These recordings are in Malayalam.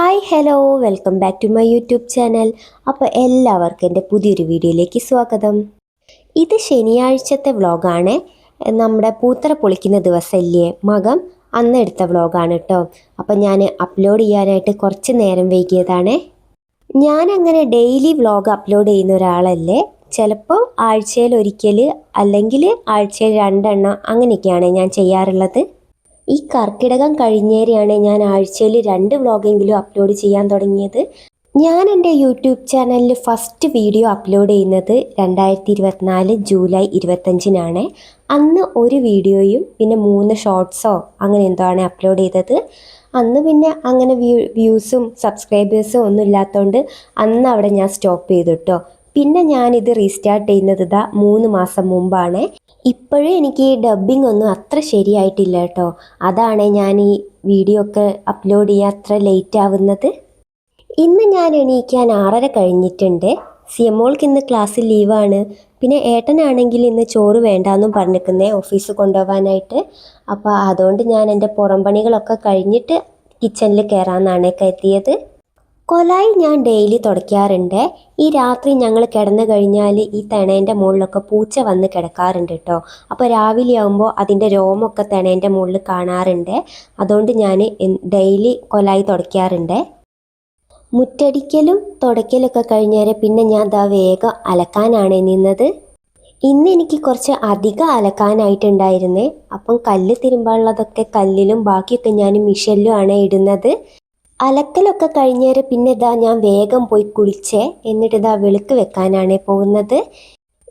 Hi hello welcome back to my YouTube channel അപ്പോൾ എല്ലാവർക്കും എന്റെ പുതിയൊരു വീഡിയോയിലേക്ക് സ്വാഗതം. ഇത് ശനിയാഴ്ചത്തെ വ്ളോഗാണ്. നമ്മുടെ പൂത്തറ പൊളിക്കുന്ന ദിവസമല്ലേ മകം അന്ന് എടുത്ത വ്ളോഗാണ് കേട്ടോ അപ്പോൾ ഞാൻ അപ്ലോഡ് ചെയ്യാനായിട്ട് കുറച്ച് നേരം വൈകിയതാണ്. ഞാൻ അങ്ങനെ ഡെയിലി വ്ളോഗ് അപ്ലോഡ് ചെയ്യുന്ന ഒരാളല്ലേ. ചിലപ്പോൾ ആഴ്ചയിൽ ഒരിക്കൽ അല്ലെങ്കിൽ ആഴ്ചയിൽ രണ്ടെണ്ണം അങ്ങനെയൊക്കെയാണ് ഞാൻ ചെയ്യാറുള്ളത്. ഈ കർക്കിടകം കഴിഞ്ഞേരെയാണ് ഞാൻ ആഴ്ചയിൽ രണ്ട് വ്ളോഗെങ്കിലും അപ്ലോഡ് ചെയ്യാൻ തുടങ്ങിയത്. ഞാൻ എന്റെ യൂട്യൂബ് ചാനലിൽ ഫസ്റ്റ് വീഡിയോ അപ്ലോഡ് ചെയ്യുന്നത് രണ്ടായിരത്തി ഇരുപത്തിനാല് ജൂലൈ ഇരുപത്തഞ്ചിനാണ് അന്ന് ഒരു വീഡിയോയും പിന്നെ മൂന്ന് ഷോർട്സോ അങ്ങനെ എന്തോ ആണ് അപ്ലോഡ് ചെയ്തത്. അന്ന് പിന്നെ അങ്ങനെ വ്യൂ വ്യൂസും സബ്സ്ക്രൈബേഴ്സും ഒന്നും ഇല്ലാത്തതുകൊണ്ട് അന്ന് അവിടെ ഞാൻ സ്റ്റോപ്പ് ചെയ്തു കേട്ടോ പിന്നെ ഞാനിത് റീസ്റ്റാർട്ട് ചെയ്യുന്നത് ഇതാ മൂന്ന് മാസം മുമ്പാണ്. ഇപ്പോഴും എനിക്ക് ഈ ഡബ്ബിംഗ് ഒന്നും അത്ര ശരിയായിട്ടില്ല കേട്ടോ. അതാണ് ഞാൻ ഈ വീഡിയോ ഒക്കെ അപ്ലോഡ് ചെയ്യാൻ അത്ര ലേറ്റ് ആവുന്നത്. ഇന്ന് ഞാൻ എണീക്കാൻ ആറര കഴിഞ്ഞിട്ടുണ്ട്. സിയമോൾക്ക് ഇന്ന് ക്ലാസ്സിൽ ലീവാണ് പിന്നെ ഏട്ടനാണെങ്കിൽ ഇന്ന് ചോറ് വേണ്ടാന്നും പറഞ്ഞിരിക്കുന്നേ ഓഫീസ് കൊണ്ടുപോകാനായിട്ട്. അപ്പോൾ അതുകൊണ്ട് ഞാൻ എന്റെ പുറം പണികളൊക്കെ കഴിഞ്ഞിട്ട് കിച്ചണിൽ കയറാമെന്നാണ് കരുതിയത്. കൊലായി ഞാൻ ഡെയിലി തുടയ്ക്കാറുണ്ട്. ഈ രാത്രി ഞങ്ങൾ കിടന്നു കഴിഞ്ഞാൽ ഈ തിണേന്റെ മുകളിലൊക്കെ പൂച്ച വന്ന് കിടക്കാറുണ്ട് കേട്ടോ. അപ്പോൾ രാവിലെ ആകുമ്പോൾ അതിന്റെ രോമൊക്കെ തിണേന്റെ മുകളിൽ കാണാറുണ്ട്. അതുകൊണ്ട് ഞാൻ ഡെയിലി കൊലായി തുടയ്ക്കാറുണ്ട്. മുറ്റടിക്കലും തുടയ്ക്കലൊക്കെ കഴിഞ്ഞേരെ പിന്നെ ഞാൻ ദാ വേഗം അലക്കാനാണ് നിന്നത്. ഇന്ന് എനിക്ക് കുറച്ച് അധികം അലക്കാനായിട്ടുണ്ടായിരുന്നേ. അപ്പം കല്ല് തിരുമ്പാനുള്ളതൊക്കെ കല്ലിലും ബാക്കിയൊക്കെ ഞാൻ മിഷനിലും ആണ് ഇടുന്നത്. അലക്കലൊക്കെ കഴിഞ്ഞേരെ പിന്നെ ഇതാ ഞാൻ വേഗം പോയി കുളിച്ചേ. എന്നിട്ട് ഇതാ വെളുക്ക് വെക്കാനാണ് പോകുന്നത്.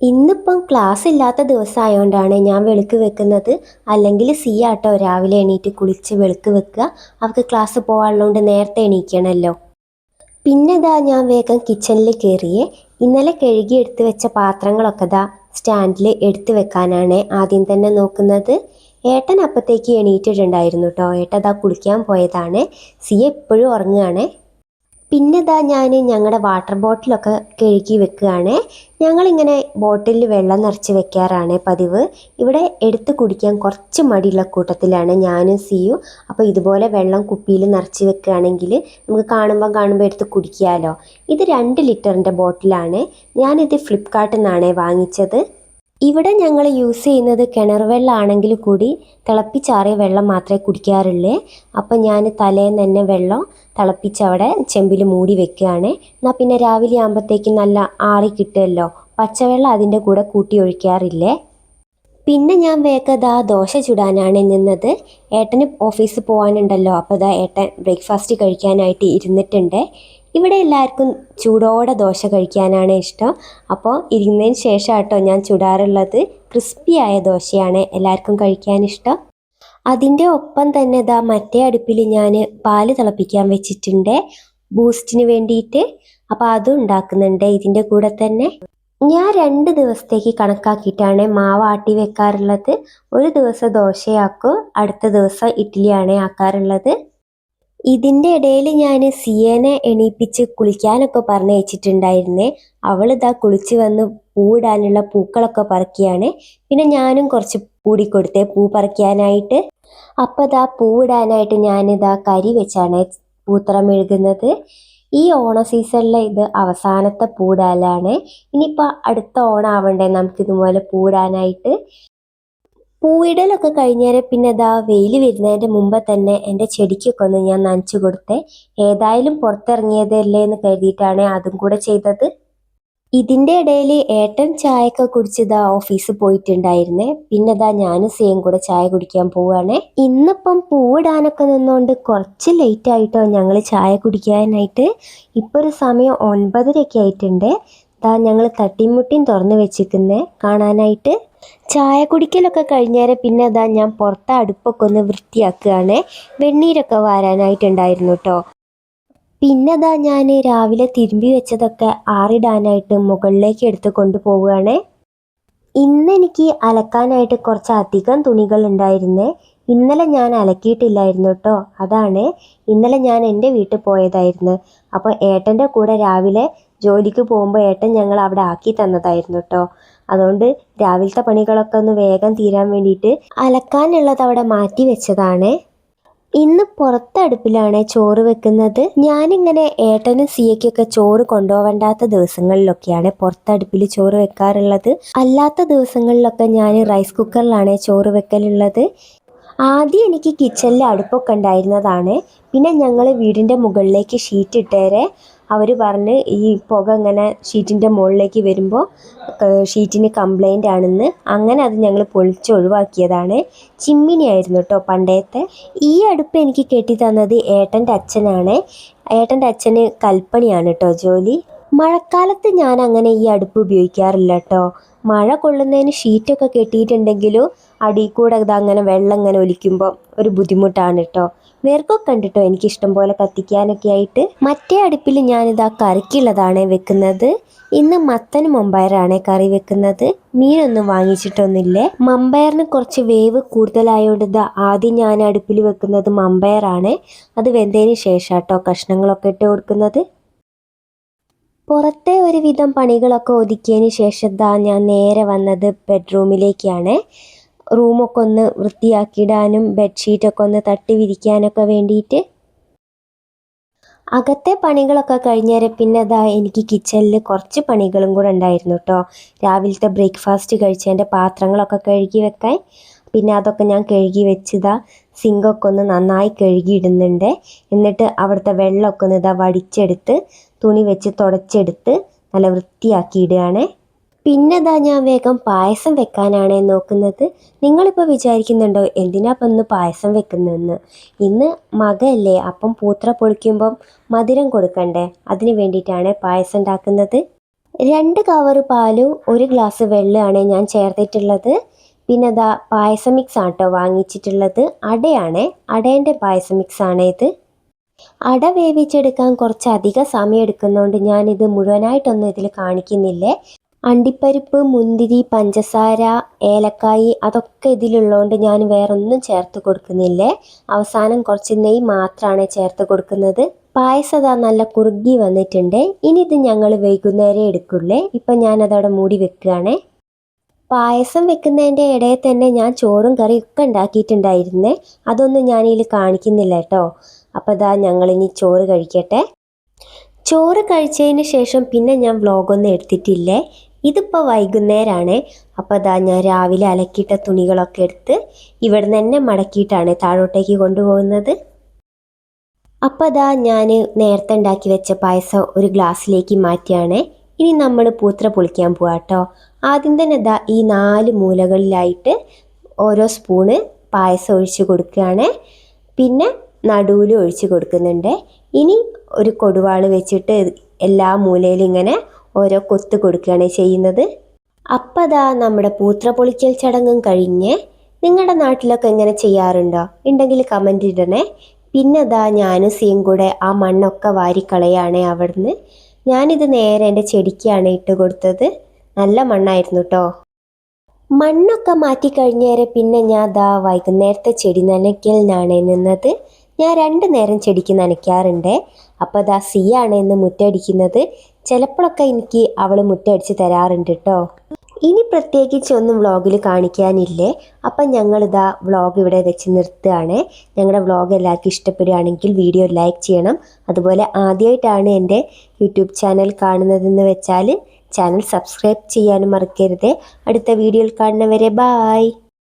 ഇന്നിപ്പം ക്ലാസ് ഇല്ലാത്ത ദിവസമായതുകൊണ്ടാണ് ഞാൻ വെളുക്ക് വെക്കുന്നത്. അല്ലെങ്കിൽ സി ആട്ടോ രാവിലെ എണീറ്റ് കുളിച്ച് വെളുക്ക് വെക്കുക. അവർക്ക് ക്ലാസ് പോകാനുള്ളതുകൊണ്ട് നേരത്തെ എണീക്കണമല്ലോ പിന്നെ ഇതാ ഞാൻ വേഗം കിച്ചണിൽ കയറിയേ ഇന്നലെ കഴുകി എടുത്തു വെച്ച പാത്രങ്ങളൊക്കെ ഇതാ സ്റ്റാൻഡിൽ എടുത്തു വെക്കാനാണ് ആദ്യം തന്നെ നോക്കുന്നത്. ഏട്ടൻ അപ്പത്തേക്ക് എണീറ്റിട്ടുണ്ടായിരുന്നു കേട്ടോ. ഏട്ടൻ ദാ കുളിക്കാൻ പോയതാണ്. സി എപ്പോഴും ഉറങ്ങുകയാണ്. പിന്നെ ദാ ഞാൻ ഞങ്ങളുടെ വാട്ടർ ബോട്ടിലൊക്കെ കഴുകി വെക്കുകയാണ്. ഞങ്ങളിങ്ങനെ ബോട്ടിലിൽ വെള്ളം നിറച്ച് വെക്കാറാണ് പതിവ്. ഇവിടെ എടുത്ത് കുടിക്കാൻ കുറച്ച് മടിയുള്ള കൂട്ടത്തിലാണ് ഞാനും സിയും. അപ്പോൾ ഇതുപോലെ വെള്ളം കുപ്പിയിൽ നിറച്ച് വെക്കുകയാണെങ്കിൽ നമുക്ക് കാണുമ്പോൾ കാണുമ്പോൾ എടുത്ത് കുടിക്കാമല്ലോ ഇത് രണ്ട് ലിറ്ററിന്റെ ബോട്ടിലാണ് ഞാനിത് ഫ്ലിപ്കാർട്ടിൽ നിന്നാണ് വാങ്ങിച്ചത്. ഇവിടെ ഞങ്ങൾ യൂസ് ചെയ്യുന്നത് കിണർ വെള്ളമാണെങ്കിൽ കൂടി തിളപ്പിച്ചാറിയ വെള്ളം മാത്രമേ കുടിക്കാറുള്ളൂ. അപ്പം ഞാൻ തലേന്ന് തന്നെ വെള്ളം തിളപ്പിച്ചവിടെ ചെമ്പിൽ മൂടി വെക്കുകയാണ്. എന്നാൽ പിന്നെ രാവിലെ ആകുമ്പോഴത്തേക്കും നല്ല ആറി കിട്ടുമല്ലോ. പച്ചവെള്ളം അതിന്റെ കൂടെ കൂട്ടി ഒഴിക്കാറില്ലേ. പിന്നെ ഞാൻ വേഗം ദാ ദോശ ചുടാനാണ് നിന്നത്. ഏട്ടന് ഓഫീസിൽ പോകാനുണ്ടല്ലോ അപ്പോൾ ദാ ഏട്ടൻ ബ്രേക്ക്ഫാസ്റ്റ് കഴിക്കാനായിട്ട് ഇരുന്നിട്ടുണ്ട്. ഇവിടെ എല്ലാവർക്കും ചൂടോടെ ദോശ കഴിക്കാനാണ് ഇഷ്ടം. അപ്പോൾ ഇരുന്നതിന് ശേഷം കേട്ടോ ഞാൻ ചുടാറുള്ളത് ക്രിസ്പിയായ ദോശയാണ് എല്ലാവർക്കും കഴിക്കാൻ ഇഷ്ടം. അതിന്റെ ഒപ്പം തന്നെ ഇതാ മറ്റേ അടുപ്പിൽ ഞാൻ പാൽ തിളപ്പിക്കാൻ വെച്ചിട്ടുണ്ട്. ബൂസ്റ്റിന് വേണ്ടിയിട്ട്. അപ്പോൾ അതും ഉണ്ടാക്കുന്നുണ്ട് ഇതിന്റെ കൂടെ തന്നെ. ഞാൻ രണ്ട് ദിവസത്തേക്ക് കണക്കാക്കിയിട്ടാണ് മാവ് ആട്ടി വെക്കാറുള്ളത്. ഒരു ദിവസം ദോശയാക്കും അടുത്ത ദിവസം ഇഡ്ഡലിയാണ് ആക്കാറുള്ളത്. ഇതിന്റെ ഇടയിൽ ഞാൻ സിയനെ എണീപ്പിച്ച് കുളിക്കാനൊക്കെ പറഞ്ഞയച്ചിട്ടുണ്ടായിരുന്നേ. അവളിതാ കുളിച്ച് വന്ന് പൂവിടാനുള്ള പൂക്കളൊക്കെ പറക്കിയാണ്. പിന്നെ ഞാനും കുറച്ച് കൂടി കൊടുത്തേ പൂ പറിക്കാനായിട്ട്. അപ്പോൾ ഇതാ പൂവിടാനായിട്ട് ഞാനിതാ കരി വെച്ചാണ് പൂത്തറം എഴുകുന്നത് ഈ ഓണ സീസണിലെ ഇത് അവസാനത്തെ പൂടാലാണ് ഇനിയിപ്പോൾ അടുത്ത ഓണം ആവണ്ടേ നമുക്ക് ഇതുപോലെ പൂടാനായിട്ട് പൂവിടലൊക്കെ കഴിഞ്ഞേരെ പിന്നെ ഇതാ വെയിൽ വരുന്നതിന്റെ മുമ്പ് തന്നെ എന്റെ ചെടിക്കൊക്കെ ഒന്ന് ഞാൻ നനച്ചു കൊടുത്തേ. ഏതായാലും പുറത്തിറങ്ങിയതല്ലേ എന്ന് കരുതിയിട്ടാണ് അതും കൂടെ ചെയ്തത്. ഇതിന്റെ ഇടയിൽ ഏട്ടൻ ചായയൊക്കെ കുടിച്ചതാ ഓഫീസിൽ പോയിട്ടുണ്ടായിരുന്നേ. പിന്നെ ഇതാ ഞാനും സെയും കൂടെ ചായ കുടിക്കാൻ പോവുകയാണ് ഇന്നിപ്പം പൂവിടാനൊക്കെ നിന്നുകൊണ്ട് കുറച്ച് ലേറ്റ് ആയിട്ടോ ഞങ്ങൾ ചായ കുടിക്കാനായിട്ട്. ഇപ്പോൾ ഒരു സമയം ഒൻപതരയൊക്കെ ആയിട്ടുണ്ട്. ഇതാ ഞങ്ങൾ തട്ടിമുട്ടിയും തുറന്ന് വെച്ചിരിക്കുന്നത് കാണാനായിട്ട് ചായ കുടിക്കലൊക്കെ കഴിഞ്ഞേരെ പിന്നെ അതാ ഞാൻ പുറത്തെ അടുപ്പൊക്കെ ഒന്ന് വൃത്തിയാക്കുകയാണ്. വെണ്ണീരൊക്കെ വാരാനായിട്ടുണ്ടായിരുന്നു കേട്ടോ പിന്നെ അതാ ഞാൻ രാവിലെ തിരുമ്പി വെച്ചതൊക്കെ ആറിടാനായിട്ട് മുകളിലേക്ക് എടുത്ത് കൊണ്ടുപോവുകയാണ്. ഇന്ന് എനിക്ക് അലക്കാനായിട്ട് കുറച്ച് അധികം തുണികൾ ഉണ്ടായിരുന്നേ. ഇന്നലെ ഞാൻ അലക്കിയിട്ടില്ലായിരുന്നു കേട്ടോ അതാണ് ഇന്നലെ ഞാൻ എന്റെ വീട്ടിൽ പോയതായിരുന്നു. അപ്പോൾ ഏട്ടന്റെ കൂടെ രാവിലെ ജോലിക്ക് പോകുമ്പോൾ ഏട്ടൻ ഞങ്ങൾ അവിടെ ആക്കി തന്നതായിരുന്നു കേട്ടോ അതുകൊണ്ട് രാവിലത്തെ പണികളൊക്കെ ഒന്ന് വേഗം തീരാൻ വേണ്ടിയിട്ട് അലക്കാനുള്ളത് അവിടെ മാറ്റി വെച്ചതാണ്. ഇന്ന് പുറത്തടുപ്പിലാണ് ചോറ് വെക്കുന്നത്. ഞാനിങ്ങനെ ഏട്ടനും സിയയ്ക്കൊക്കെ ചോറ് കൊണ്ടുപോകണ്ടാത്ത ദിവസങ്ങളിലൊക്കെയാണ് പുറത്തടുപ്പിൽ ചോറ് വെക്കാറുള്ളത്. അല്ലാത്ത ദിവസങ്ങളിലൊക്കെ ഞാൻ റൈസ് കുക്കറിലാണ് ചോറ് വെക്കലുള്ളത്. ആദ്യം എനിക്ക് കിച്ചണിൽ അടുപ്പൊക്കെ ഉണ്ടായിരുന്നതാണ്. പിന്നെ ഞങ്ങൾ വീടിന്റെ മുകളിലേക്ക് ഷീറ്റ് ഇട്ടേരെ അവർ പറഞ്ഞ് ഈ പുക ഇങ്ങനെ ഷീറ്റിന്റെ മുകളിലേക്ക് വരുമ്പോൾ ഷീറ്റിന് കംപ്ലൈന്റ് ആണെന്ന്. അങ്ങനെ അത് ഞങ്ങൾ പൊളിച്ച് ഒഴിവാക്കിയതാണ്. ചിമ്മിനി ആയിരുന്നു കേട്ടോ പണ്ടത്തെ. ഈ അടുപ്പ് എനിക്ക് കെട്ടി തന്നത് ഏട്ടന്റെ അച്ഛനാണ്. ഏട്ടന്റെ അച്ഛന് കൽപ്പണിയാണ് കേട്ടോ ജോലി. മഴക്കാലത്ത് ഞാൻ അങ്ങനെ ഈ അടുപ്പ് ഉപയോഗിക്കാറില്ല കേട്ടോ മഴ കൊള്ളുന്നതിന് ഷീറ്റൊക്കെ കെട്ടിയിട്ടുണ്ടെങ്കിലും അടിയിൽ കൂടെ അങ്ങനെ വെള്ളം ഇങ്ങനെ ഒലിക്കുമ്പോൾ ഒരു ബുദ്ധിമുട്ടാണ് കേട്ടോ വേർക്കൊക്കെ ഉണ്ട് കേട്ടോ എനിക്ക് ഇഷ്ടം പോലെ കത്തിക്കാനൊക്കെ ആയിട്ട്. മറ്റേ അടുപ്പിൽ ഞാനിതാ കറിക്കുള്ളതാണ് വെക്കുന്നത്. ഇന്ന് മത്തന് മമ്പയറാണ് കറി വെക്കുന്നത്. മീനൊന്നും വാങ്ങിച്ചിട്ടൊന്നുമില്ലേ. മമ്പയറിന് കുറച്ച് വേവ് കൂടുതലായതുകൊണ്ട് ഇതാ ആദ്യം ഞാൻ അടുപ്പിൽ വെക്കുന്നത് മമ്പയറാണ്. അത് വെന്തതിന് ശേഷം കേട്ടോ കഷ്ണങ്ങളൊക്കെ ഇട്ട് കൊടുക്കുന്നത്. പുറത്തെ ഒരുവിധം പണികളൊക്കെ ഒതുക്കിയതിന് ശേഷം ദാ ഞാൻ നേരെ വന്നത് ബെഡ്റൂമിലേക്കാണ്. റൂമൊക്കെ ഒന്ന് വൃത്തിയാക്കിയിടാനും ബെഡ്ഷീറ്റൊക്കെ ഒന്ന് തട്ടി വിരിക്കാനൊക്കെ വേണ്ടിയിട്ട്. അകത്തെ പണികളൊക്കെ കഴിഞ്ഞേരെ പിന്നെ ദാ എനിക്ക് കിച്ചണിൽ കുറച്ച് പണികളും കൂടെ ഉണ്ടായിരുന്നു കേട്ടോ രാവിലത്തെ ബ്രേക്ക്ഫാസ്റ്റ് കഴിച്ചതിന്റെ പാത്രങ്ങളൊക്കെ കഴുകി വെക്കാൻ. പിന്നെ അതൊക്കെ ഞാൻ കഴുകി വെച്ചതാ സിങ്കൊക്കെ ഒന്ന് നന്നായി കഴുകിയിടുന്നുണ്ട്. എന്നിട്ട് അവിടുത്തെ വെള്ളമൊക്കെ ഒന്ന് ഇതാ വടിച്ചെടുത്ത് തുണി വെച്ച് തുടച്ചെടുത്ത് നല്ല വൃത്തിയാക്കി ഇടുകയാണ് പിന്നെ ഞാൻ വേഗം പായസം വെക്കാനാണ് നോക്കുന്നത്. നിങ്ങളിപ്പോൾ വിചാരിക്കുന്നുണ്ടോ എന്തിനാ ഇപ്പം ഇന്ന് പായസം വെക്കുന്നതെന്ന്? ഇന്ന് മകയല്ലേ അപ്പം പൂത്ര പൊളിക്കുമ്പം മധുരം കൊടുക്കണ്ടേ? അതിന് വേണ്ടിയിട്ടാണ് പായസം ഉണ്ടാക്കുന്നത്. രണ്ട് കവർ പാലും ഒരു ഗ്ലാസ് വെള്ളമാണ് ഞാൻ ചേർത്തിട്ടുള്ളത്. പിന്നെ അതാ പായസം മിക്സ് ആണ് കേട്ടോ വാങ്ങിച്ചിട്ടുള്ളത്. അടയാണ് അടേന്റെ പായസം മിക്സ് ആണ് ഇത്. അട വേവിച്ചെടുക്കാൻ കുറച്ച് അധിക സമയം എടുക്കുന്നതുകൊണ്ട് ഞാനിത് മുഴുവനായിട്ടൊന്നും ഇതിൽ കാണിക്കുന്നില്ലേ. അണ്ടിപ്പരിപ്പ് മുന്തിരി പഞ്ചസാര ഏലക്കായി അതൊക്കെ ഇതിലുള്ളതുകൊണ്ട് ഞാൻ വേറൊന്നും ചേർത്ത് കൊടുക്കുന്നില്ലേ. അവസാനം കുറച്ച് നെയ് മാത്രമാണ് ചേർത്ത് കൊടുക്കുന്നത്. പായസം നല്ല കുറുകി വന്നിട്ടുണ്ട്. ഇനി ഇത് ഞങ്ങൾ വൈകുന്നേരം എടുക്കുള്ളേ. ഇപ്പം ഞാനതവിടെ മൂടി വെക്കുകയാണേ. പായസം വെക്കുന്നതിന്റെ ഇടയിൽ തന്നെ ഞാൻ ചോറും കറിയും ഒക്കെ ഉണ്ടാക്കിയിട്ടുണ്ടായിരുന്നേ. അതൊന്നും ഞാനിതിൽ കാണിക്കുന്നില്ല കേട്ടോ. അപ്പോൾ ഇതാ ഞങ്ങളിനി ചോറ് കഴിക്കട്ടെ. ചോറ് കഴിച്ചതിന് ശേഷം പിന്നെ ഞാൻ വ്ളോഗൊന്നും എടുത്തിട്ടില്ലേ? ഇതിപ്പോൾ വൈകുന്നേരമാണ് അപ്പോൾ അതാ ഞാൻ രാവിലെ അലക്കിയിട്ട തുണികളൊക്കെ എടുത്ത് ഇവിടെ തന്നെ മടക്കിയിട്ടാണ് താഴോട്ടേക്ക് കൊണ്ടുപോകുന്നത്. അപ്പോൾ അതാ ഞാൻ നേരത്തെ ഉണ്ടാക്കി വെച്ച പായസം ഒരു ഗ്ലാസ്സിലേക്ക് മാറ്റിയാണ്. ഇനി നമ്മൾ പൂത്ര പൊളിക്കാൻ പോവാം കേട്ടോ ആദ്യം തന്നെ ഇതാ ഈ നാല് മൂലകളിലായിട്ട് ഓരോ സ്പൂണ് പായസം ഒഴിച്ച് കൊടുക്കുകയാണ്. പിന്നെ നടുവിൽ ഒഴിച്ച് കൊടുക്കുന്നുണ്ട്. ഇനി ഒരു കൊടുവാൾ വെച്ചിട്ട് എല്ലാ മൂലയിലും ഇങ്ങനെ ഓരോ കൊത്ത് കൊടുക്കുകയാണ് ചെയ്യുന്നത്. അപ്പം അതാ നമ്മുടെ പൂത്ര പൊളിക്കൽ ചടങ്ങും കഴിഞ്ഞ് നിങ്ങളുടെ നാട്ടിലൊക്കെ എങ്ങനെ ചെയ്യാറുണ്ടോ? ഉണ്ടെങ്കിൽ കമന്റ് ഇടണേ. പിന്നെ അതാ ഞാനും സിയും കൂടെ ആ മണ്ണൊക്കെ വാരിക്കളയാണ് അവിടുന്ന്. ഞാനിത് നേരെ എന്റെ ചെടിക്കാണ് ഇട്ട് കൊടുത്തത്. നല്ല മണ്ണായിരുന്നു കേട്ടോ മണ്ണൊക്കെ മാറ്റി കഴിഞ്ഞേരെ പിന്നെ ഞാൻ ദാ വൈകുന്നേരത്തെ ചെടി നനയ്ക്കലിനാണ് നിന്നത്. ഞാൻ രണ്ട് നേരം ചെടിക്ക് നനയ്ക്കാറുണ്ട്. അപ്പോൾ അതാ സി ആണ് ഇന്ന് മുറ്റടിക്കുന്നത്. ചിലപ്പോഴൊക്കെ എനിക്ക് അവൾ മുറ്റടിച്ച് തരാറുണ്ട് കേട്ടോ ഇനി പ്രത്യേകിച്ച് ഒന്നും വ്ളോഗിൽ കാണിക്കാനില്ലേ. അപ്പം ഞങ്ങളിതാ വ്ളോഗ് ഇവിടെ വെച്ച് നിർത്തുകയാണ്. ഞങ്ങളുടെ വ്ളോഗ് എല്ലാവർക്കും ഇഷ്ടപ്പെടുകയാണെങ്കിൽ വീഡിയോ ലൈക്ക് ചെയ്യണം. അതുപോലെ ആദ്യമായിട്ടാണ് എന്റെ യൂട്യൂബ് ചാനൽ കാണുന്നതെന്ന് വെച്ചാൽ ചാനൽ സബ്സ്ക്രൈബ് ചെയ്യാനും മറക്കരുത്. അടുത്ത വീഡിയോയിൽ കാണുന്നവരെ ബായ്.